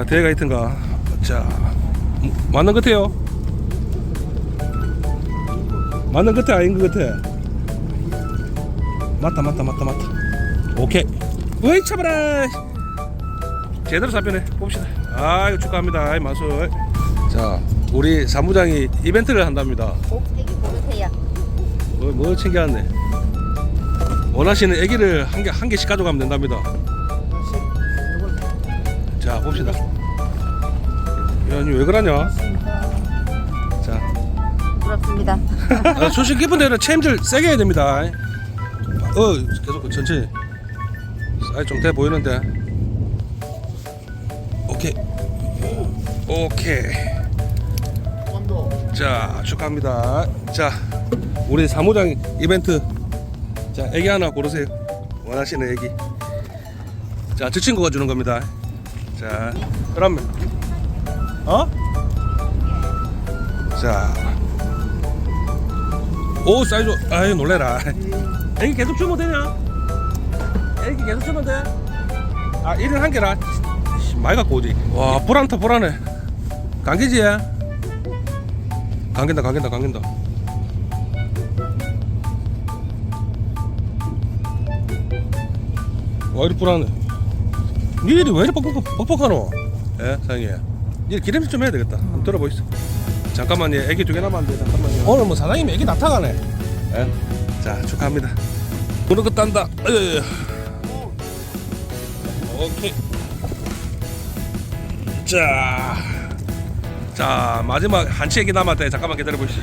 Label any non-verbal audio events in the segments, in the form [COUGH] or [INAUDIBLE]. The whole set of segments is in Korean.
자, 대가 있던가. 자, 음, 맞는 것 같아요. 맞는 것 같아, 아닌 것 같아. 맞다, 맞다, 맞다, 맞다. 오케이. 어이, 잡아라. 제대로 잡혀네. 봅시다. 아이고, 축하합니다. 아이, 마술. 자, 우리 사무장이 이벤트를 한답니다. 곱대기 고르세요. 뭐, 뭐 챙겨왔네. 원하시는 애기를 한 개, 한 개씩 가져가면 된답니다. 자, 봅시다. 야, 니왜 그러냐? 자, 부럽습니다. 아, 소식 깊은 데는 체임질 세게 해야 됩니다. 어, 계속 천천히. 사이 좀돼 보이는데. 오케이. 오케이. 자, 축하합니다. 자, 우리 사무장 이벤트. 자, 애기 하나 고르세요. 원하시는 애기. 자, 저 친구가 주는 겁니다. 자, 그러면 어? 자, 오 사이즈 아유 놀래라 애기 계속 주면 되냐? 애기 계속 주면 돼? 아 1인 한 개라 씨, 많이 갖고 오지 와 불안타 불안해 감기지? 감긴다 감긴다 감긴다 와 이리 불안해 니 일이 왜 이리 뻑뻑, 뻑뻑하노? 예 사장님 니 기름질 좀 해야 되겠다. 한번 들어보이소 잠깐만요. 애기 두 개 남았는데 잠깐만요. 오늘 뭐 사장님이 애기 나타가네. 예? 자 축하합니다. 무릎 그 딴다. 으. 오케이. 자, 자 마지막 한치 애기 남았대. 잠깐만 기다려 보시죠.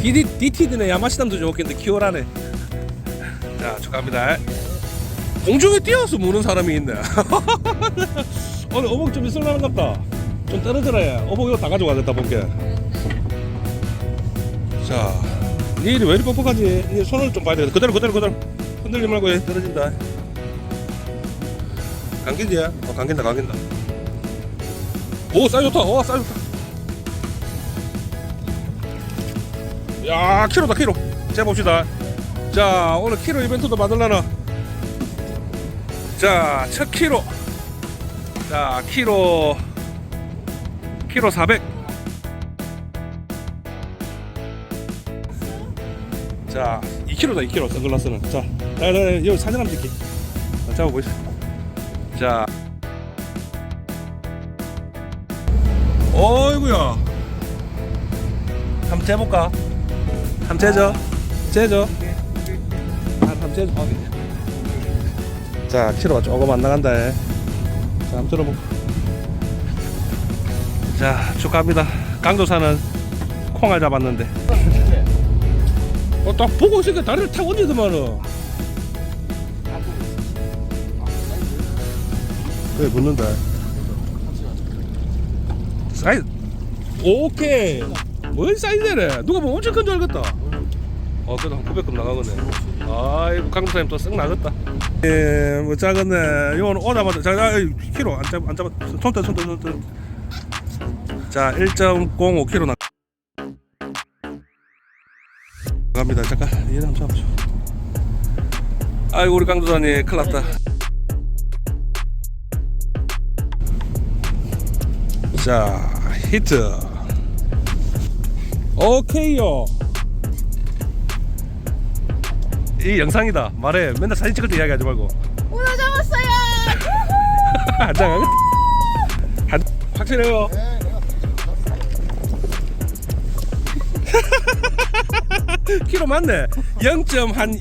디디, 디티드네. 야마시담도 좋겠는데 키워라네. 자 축하합니다. 공중에 뛰어서 무는 사람이 있네. [LAUGHS] 오늘 어묵 좀 있을라는갑다 좀 떨어져라 어묵 이거 다 가져가겠다 볼게 자, 니 일이 왜 이리 뻑뻑하지? 니 손을 좀 봐야 돼. 그대로, 그대로, 그대로. 흔들지 말고 해. 떨어진다. 감기지? 어, 감긴다, 감긴다. 오, 쌀 좋다. 오, 쌀 좋다. 야, 키로다, 키로. 재봅시다. 자, 오늘 키로 이벤트도 받을라나. 자, 첫 키로. 자, 키로. 키로 400. 자, 2kg다 2kg 선글라스는. 자, 여기 사진 한번 찍기. 자, 잡아보시죠. 자, 어이구야. 한번 재볼까? 한번 재죠. 재죠. 한- 한번 재죠. 자, 키로가 조금 안 나간다. 자, 한번 들어보고. 자, 축하합니다. 강도사는 콩알 잡았는데. 어, 딱 보고 있으니까 다리를 탁 얹어더만은. 그래, 붙는다. 사이즈. 오케이. 뭔 사이즈래? 누가 보면 엄청 큰 줄 알겠다. 어, 그래도 한 900급 나가겠네. 아이고, 강도사님 또 쓱 나갔다. 예, 뭐 작았네. 이건 오자마자, 자, 자, 키로 안 잡, 안 잡아. 손대, 손대, 손대. 자, 1.05kg 나. 갑니다. 잠깐 얘 한번 잡아줘. 아이고 우리 강도사님 큰일 났다. 자 히트. 오케이요. 이 영상이다. 말해. 맨날 사진 찍을 때 이야기하지 말고. 문어 잡았어요. 한장 하겠다. 한 확실해요. [LAUGHS] 키로 맞네. 0.한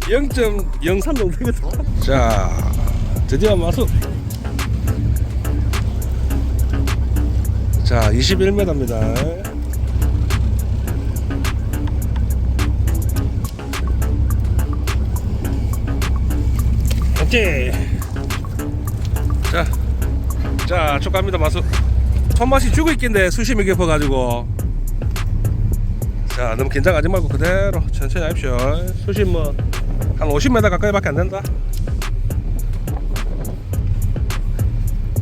0.03 정도 되거든. 자, 드디어 마수. 자, 21m입니다. 오케이. 자, 자, 축하합니다, 마수. 손맛이 죽어 있긴데 수심이 깊어가지고. 자, 너무 긴장하지 말고 그대로 천천히 하십시오. 수심 뭐, 한 50m 가까이 밖에 안 된다.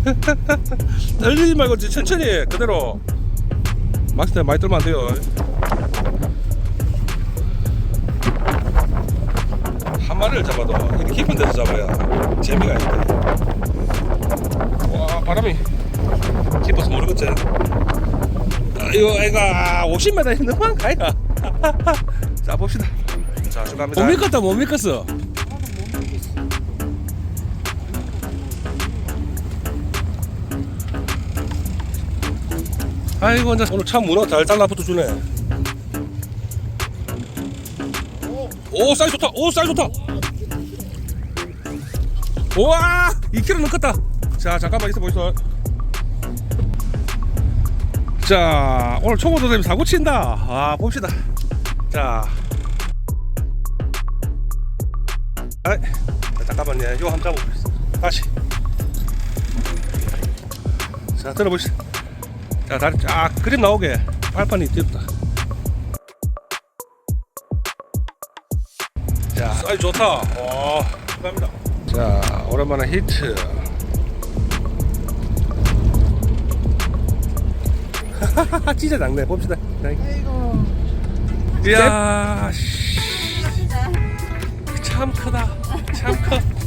[LAUGHS] 떨리지 말고 천천히 그대로. 막스 많이 떨면 안 돼요. 한 마리를 잡아도 이렇게 깊은 데서 잡아야 재미가 있대. 와, 바람이. 깊어서 모르겠지 아, 이거 애가 50m 너무한 가이가 자 봅시다. 자쭉 갑니다. 못 믿겠다 못 믿겠어. 아이고 이제 오늘 참 문어 달달 나부터 주네. 오 사이즈 좋다. 오 사이즈 좋다. 우와 2kg 넘겠다. 자 잠깐만 있어 보이소 자 오늘 초보 도대체 사고 친다. 아 봅시다. 자. 아, 잠깐만요. 이거 한번 잡아보겠습니다. 다시. 자 들어보시죠. 자 다리 쫙 그림 나오게. 발판이 띄었다. 자. 사이즈 좋다. 와 축하합니다. 자 오랜만에 히트 [LAUGHS] 진짜 작네 봅시다. 아이고. 이야 씨, 참 크다. 참 커